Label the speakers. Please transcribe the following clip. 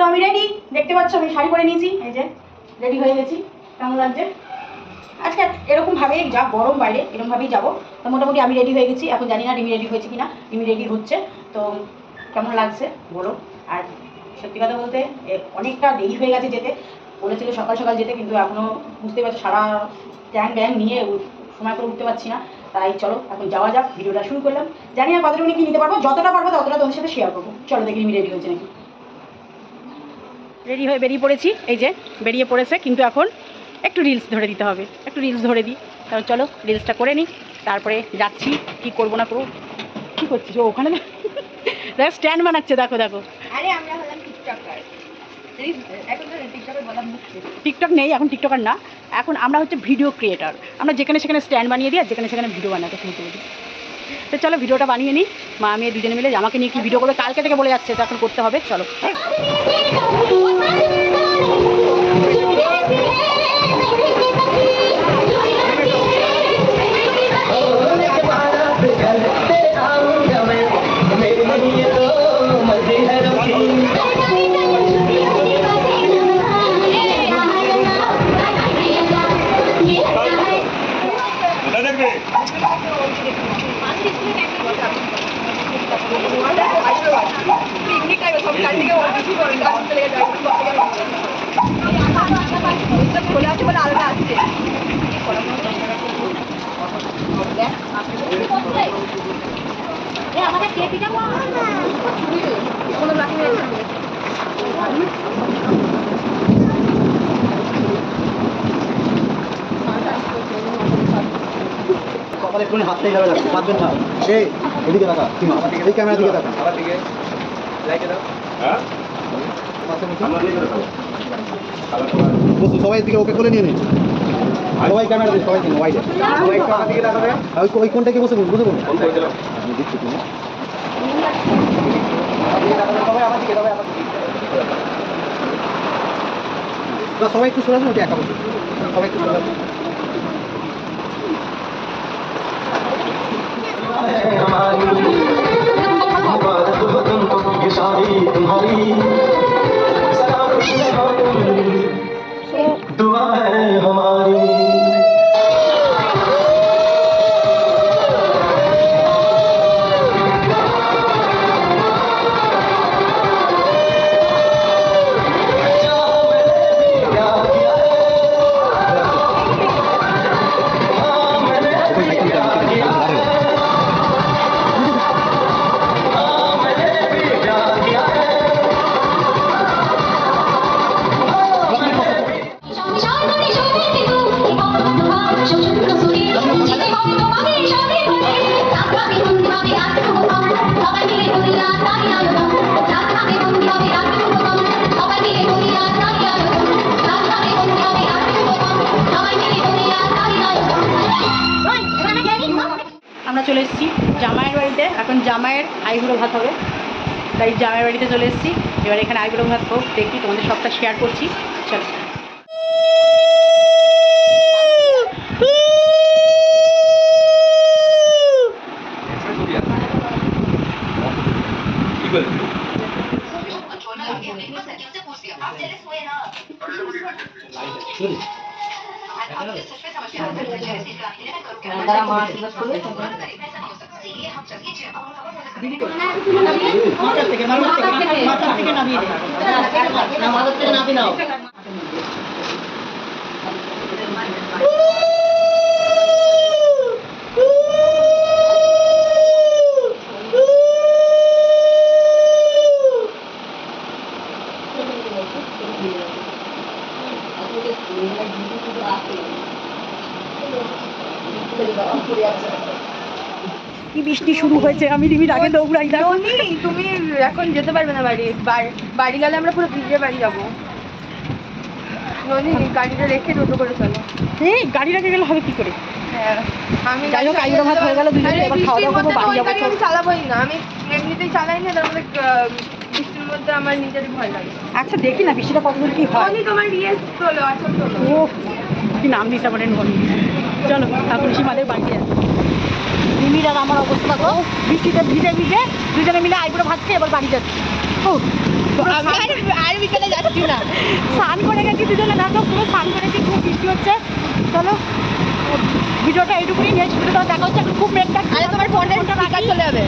Speaker 1: তো আমি রেডি দেখতে পাচ্ছ, আমি শাড়ি পরে নিয়েছি। এই যে রেডি হয়ে গেছি। কেমন লাগছে? আজকে এরকম ভাবেই যা গরম বাইরে এরকম ভাবেই যাব। তো মোটামুটি আমি রেডি হয়ে গেছি। এখন জানি না রিমি রেডি হয়েছে কিনা। রিমি রেডি হচ্ছে। তো কেমন লাগছে, বলো। আর সত্যি কথা বলতে অনেকটা দেরি হয়ে গেছে যেতে। বলেছিল সকাল সকাল যেতে, কিন্তু এখনও বুঝতে পারছ, সারা ট্যাং ব্যাং নিয়ে সময় করে উঠতে পারছি না। তাই চলো, এখন যাওয়া যাক। ভিডিওটা শুরু করলাম। জানি না কতটুকু কি নিতে পারব। যতটা পারব, ততটা তোমাদের সাথে শেয়ার করব। চলো দেখি রিমি রেডি হয়েছে নাকি। রেডি হয়ে বেরিয়ে পড়েছি। এই যে বেরিয়ে পড়েছে কিন্তু এখন একটু রিলস ধরে দিতে হবে। একটু রিলস ধরে দিই। তাহলে চলো রিলসটা করে নিই। তারপরে যাচ্ছি কি করব না করব। কী করছিস? ও ওখানে দেখো স্ট্যান্ড বানাচ্ছে দেখো দেখো।
Speaker 2: আরে আমরা হলাম
Speaker 1: টিকটক নেই এখন টিকটকার না। এখন আমরা হচ্ছে ভিডিও ক্রিয়েটার আমরা যেখানে সেখানে স্ট্যান্ড বানিয়ে দিই আর যেখানে সেখানে ভিডিও বানাতে শুরু করে দিই। তো চলো ভিডিওটা বানিয়ে নিই। মা মেয়ে দুজনে মিলে আমাকে নিয়ে কি ভিডিও করবে, কালকে থেকে বলে যাচ্ছে তো এখন করতে হবে, চলো।
Speaker 2: চলে আসছে বলে আলাদা আসছে কোনো বাকি নেই
Speaker 3: সকালে একটু হাতটাই যাবে লাগবে পাঁচজন না এই এদিকে দেখা সীমা এই ক্যামেরা দিকে দেখা
Speaker 4: আমার দিকে দাও। হ্যাঁ?
Speaker 3: সবাই দিকে ওকে করে নিয়ে নিন। সবাই ক্যামেরা দিন সবাই দিন ওয়াইডে
Speaker 4: সবাই আমার দিকে দেখাবে
Speaker 3: ওই কোনটাকে বসে বলুন বসে বলুন
Speaker 4: সবাই আমার দিকে সবাই আমার দিকে
Speaker 3: না, সবাই একটু সরে ওটা একা সবাই একটু সরে আসুন
Speaker 1: আমরা চলে এসেছি জামাইয়ের বাড়িতে। এখন জামাইয়ের আইবুড়ো ভাত হবে। তাই জামাইয়ের বাড়িতে চলে এসেছি। এবার এখানে আইবুড়ো ভাত হোক, দেখি তোমাদের সবটা শেয়ার করছি। চলো।
Speaker 4: কি বলছিস
Speaker 1: মাথার থেকে মাথার থেকে মাথার থেকে নামিয়ে দে মাথার থেকে নামিয়ে নাও কি বৃষ্টি শুরু হয়েছে? আমি রিমির আগে দৌড়াই দেখো।
Speaker 2: তুমি এখন যেতে পারবে না বাড়ি। বাড়ি- গেলে আমরা পুরো ভিজে বাড়ি যাব। গাড়িটা রেখে টোটো করে চলো।
Speaker 1: এই গাড়ি রেখে গেলে হবে কি করে?
Speaker 2: হ্যাঁ আমি
Speaker 1: যাই হোক, আইবুড়ো ভাত হয়ে গেল, দুজনে এবার খাওয়া দাওয়া করব, বাড়ি যাব
Speaker 2: চালাবোই না। আমি এমনিতেই চালাই না তার মধ্যে বৃষ্টির মধ্যে আমার নিজেরই ভয় লাগে।
Speaker 1: আচ্ছা দেখি না বৃষ্টিটা কতদূর কি হয়।
Speaker 2: ননি তোমার ইয়ে তোলো তোলো
Speaker 1: ও কি নাম দিতে পারেন বলি চলো ঠাকুর সীমাদের বাড়িতে রিমির আর আমার অবস্থা তো বৃষ্টিতে ভিজে ভিজে দুজনে মিলে আইবুড়ো ভাত খেয়ে এবার বাড়ি যাচ্ছি। ও
Speaker 2: আমি আর বিকেলে যাচ্ছি না।
Speaker 1: স্নান করে গেছি দুজনে দেখো পুরো স্নান করেছি খুব বৃষ্টি হচ্ছে। চলো ভিডিওটা এইটুকুই নেক্সট ভিডিওটা দেখা হচ্ছে খুব মেঘটা
Speaker 2: আরে তোমার ফোনটা চলে যাবে।